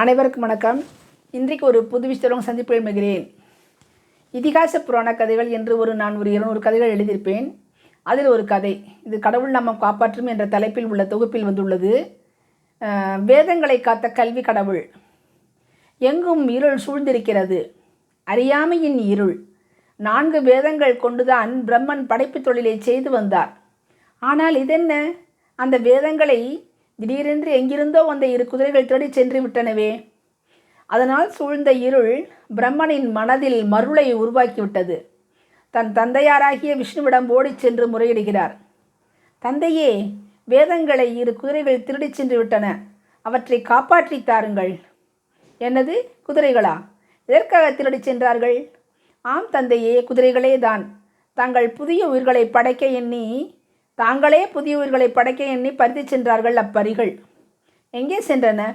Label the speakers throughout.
Speaker 1: அனைவருக்கும் வணக்கம். இன்றைக்கு ஒரு புது விஷயத்துடன் சந்திப்பு எழுப்புகிறேன் இதிகாச புராண கதைகள் என்று ஒரு நான் ஒரு இருநூறு கதைகள் எழுதியிருப்பேன். அதில் ஒரு கதை இது கடவுள் நம்ம காப்பாற்றும் என்ற தலைப்பில் உள்ள தொகுப்பில் வந்துள்ளது. வேதங்களை காத்த கல்வி கடவுள். எங்கும் இருள் சூழ்ந்திருக்கிறது. அறியாமையின் இருள். நான்கு வேதங்கள் கொண்டுதான் பிரம்மன் படைப்பு தொழிலை செய்து வந்தார். ஆனால் இதென்ன? அந்த வேதங்களை திடீரென்று எங்கிருந்தோ வந்த இரு குதிரைகள் தேடிச் சென்று விட்டனவே. அதனால் சூழ்ந்த இருள் பிரம்மனின் மனதில் மருளை உருவாக்கிவிட்டது. தன் தந்தையாராகிய விஷ்ணுவிடம் ஓடிச் சென்று முறையிடுகிறார். தந்தையே வேதங்களை இரு குதிரைகள் திருடிச் சென்று விட்டன. அவற்றை காப்பாற்றித் தாருங்கள். என்னது? குதிரைகளா? எதற்காக திருடிச் சென்றார்கள்? ஆம் தந்தையே குதிரைகளே தான் தாங்கள் புதிய உயிர்களை படைக்க எண்ணி தாங்களே புதிய உயிர்களை படைக்க எண்ணி பறித்து சென்றார்கள் அப்பரிகள். எங்கே சென்றன?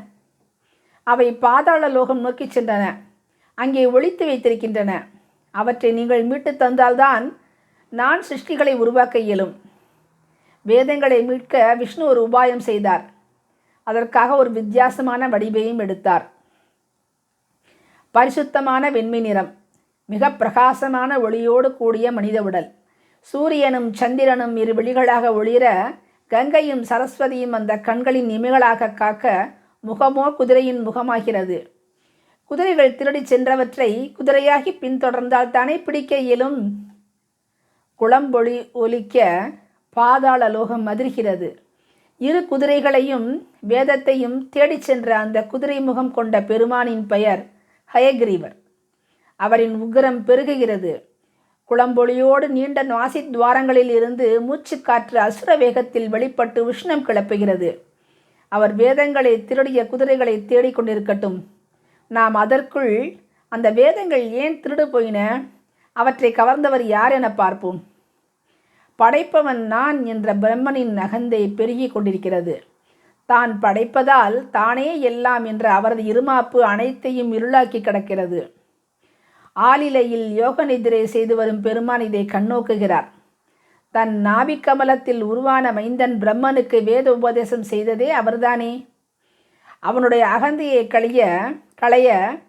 Speaker 1: அவை பாதாள லோகம் நோக்கிச் சென்றன. அங்கே ஒழித்து வைத்திருக்கின்றன. அவற்றை நீங்கள் மீட்டு தந்தால்தான் நான் சிருஷ்டிகளை உருவாக்க இயலும். வேதங்களை மீட்க விஷ்ணு ஒரு உபாயம் செய்தார். அதற்காக ஒரு வித்தியாசமான வடிவையும் எடுத்தார். பரிசுத்தமான வெண்மை நிறம் மிக பிரகாசமான ஒளியோடு கூடிய மனித உடல். சூரியனும் சந்திரனும் இரு விழிகளாக ஒளிர கங்கையும் சரஸ்வதியும் அந்த கண்களின் இமைகளாக காக்க முகமோ குதிரையின் முகமாகிறது. குதிரைகள் திருடிச் சென்றவற்றை குதிரையாகி பின்தொடர்ந்தால் தானே பிடிக்க இயலும்? குளம்பொழி ஒலிக்க பாதாள லோகம் அதிர்கிறது. இரு குதிரைகளையும் வேதத்தையும் தேடிச் சென்ற அந்த குதிரை முகம் கொண்ட பெருமானின் பெயர் ஹயக்ரீவர். அவரின் உக்ரம் பெருகுகிறது. குளம்பொழியோடு நீண்ட நாசி துவாரங்களில் இருந்து மூச்சுக்காற்று அசுர வேகத்தில் வெளிப்பட்டு உஷ்ணம் கிளப்புகிறது. அவர் வேதங்களை திருடிய குதிரைகளை தேடிக்கொண்டிருக்கட்டும் நாம் அதற்குள் அந்த வேதங்கள் ஏன் திருடு போயின? அவற்றை கவர்ந்தவர் யார் என பார்ப்போம். படைப்பவன் நான் என்ற பிரம்மனின் நகந்தை பெருகி கொண்டிருக்கிறது. தான் படைப்பதால் தானே எல்லாம் என்ற அவரது இருமாப்பு அனைத்தையும் இருளாக்கி கிடக்கிறது. ஆலிலையில் யோக நிதிரை செய்து வரும் பெருமான் இதை கண்ணோக்குகிறார். தன் நாபிக்கமலத்தில் உருவான மைந்தன் பிரம்மனுக்கு வேத உபதேசம் செய்ததே அவர்தானே? அவனுடைய அகந்தையை கழிய களைய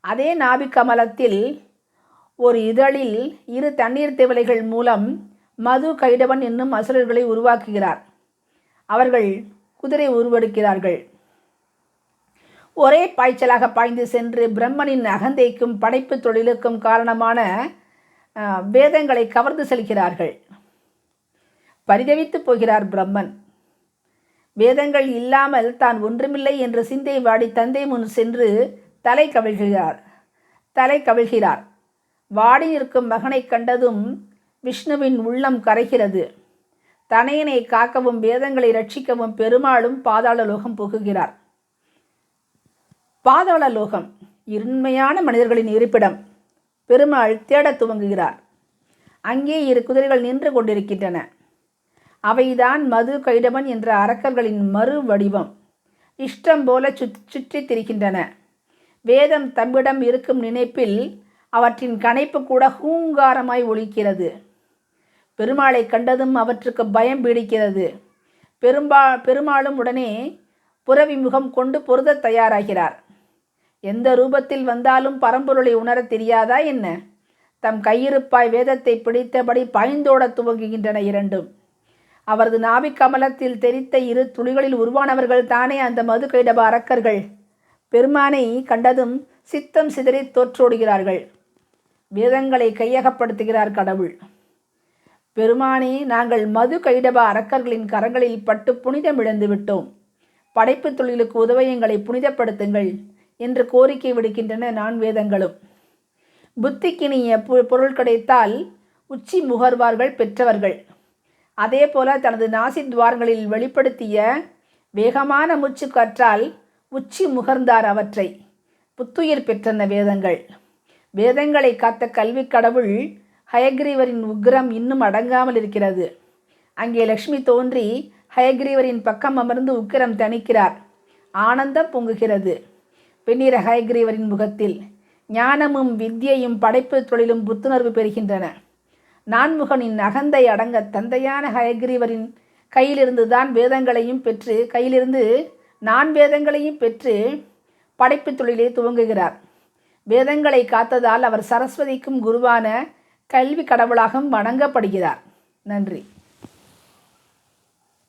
Speaker 1: அதே நாபிக்கமலத்தில் ஒரு இதழில் இரு தண்ணீர் திவலைகள் மூலம் மது கைடவன் என்னும் அசுரர்களை உருவாக்குகிறார். அவர்கள் குதிரை உருவெடுக்கிறார்கள். ஒரே பாய்ச்சலாக பாய்ந்து சென்று பிரம்மனின் அகந்தைக்கும் படைப்பு தொழிலுக்கும் காரணமான வேதங்களை கவர்ந்து செல்கிறார்கள். பரிதவித்து போகிறார் பிரம்மன். வேதங்கள் இல்லாமல் தான் ஒன்றுமில்லை என்ற சிந்தை வாடி தந்தை முன் சென்று தலை கவிழ்கிறார். தலை கவிழ்கிறார். வாடி நிற்கும் மகனைக் கண்டதும் விஷ்ணுவின் உள்ளம் கரைகிறது. தனையனை காக்கவும் வேதங்களை ரட்சிக்கவும் பெருமாளும் பாதாள லோகம் புகுகிறார் பாதாள லோகம் இருண்மையான மனிதர்களின் இருப்பிடம். பெருமாள் தேடத் துவங்குகிறார். அங்கே இரு குதிரைகள் நின்று கொண்டிருக்கின்றன. அவைதான் மது கைடவன் என்ற அரக்கர்களின் மறு வடிவம். இஷ்டம் போல சுத் சுற்றித் திரிகின்றன. வேதம் தம்மிடம் இருக்கும் நினைப்பில் அவற்றின் கனைப்பு கூட ஹூங்காரமாய் ஒழிக்கிறது பெருமாளை கண்டதும் அவற்றுக்கு பயம் பீடிக்கிறது. பெரும்பா பெருமாளும் உடனே புறவி முகம் கொண்டு பொருதத் தயாராகிறார். எந்த ரூபத்தில் வந்தாலும் பரம்பொருளை உணரத் தெரியாதா என்ன? தம் கையிருப்பாய் வேதத்தை பிடித்தபடி பாய்ந்தோட துவங்குகின்றன இரண்டும். அவரது நாபிக் கமலத்தில் தெரித்த இரு துளிகளில் உருவானவர்கள் தானே அந்த மது கைடப அரக்கர்கள்? பெருமானை கண்டதும் சித்தம் சிதறி தோற்றோடுகிறார்கள். வேதங்களை கையகப்படுத்துகிறார் கடவுள். பெருமானே நாங்கள் மது கைடப அரக்கர்களின் கரங்களில் பட்டு புனிதம் இழந்து விட்டோம் படைப்பு தொழிலுக்கு உதவ எங்களை புனிதப்படுத்துங்கள். என்று கோரிக்கை விடுக்கின்றன நான் வேதங்களும். புத்திக்கினிய பொருள் கிடைத்தால் உச்சி முகர்வார்கள் பெற்றவர்கள். அதே போல தனது நாசி துவாரங்களில் வெளிப்படுத்திய வேகமான மூச்சு காற்றால் உச்சி முகர்ந்தார் அவற்றை. புத்துயிர் பெற்றன வேதங்கள். வேதங்களை காத்த கல்வி கடவுள் ஹயக்ரீவரின் உக்கிரம் இன்னும் அடங்காமல் இருக்கிறது. அங்கே லக்ஷ்மி தோன்றி ஹயக்ரீவரின் பக்கம் அமர்ந்து உக்கிரம் தணிக்கிறார். ஆனந்தம் பொங்குகிறது. பெண்ணிற ஹயக்ரீவரின் முகத்தில் ஞானமும் வித்தியையும் படைப்பு தொழிலும் புத்துணர்வு பெறுகின்றன. நான்முகனின் அகந்தை அடங்க தந்தையான ஹயக்ரீவரின் கையிலிருந்து தான் வேதங்களையும் பெற்று கையிலிருந்து நான் வேதங்களையும் பெற்று படைப்புத் தொழிலை துவங்குகிறார். வேதங்களை காத்ததால் அவர் சரஸ்வதிக்கும் குருவான கல்வி கடவுளாகவும் வணங்கப்படுகிறார். நன்றி.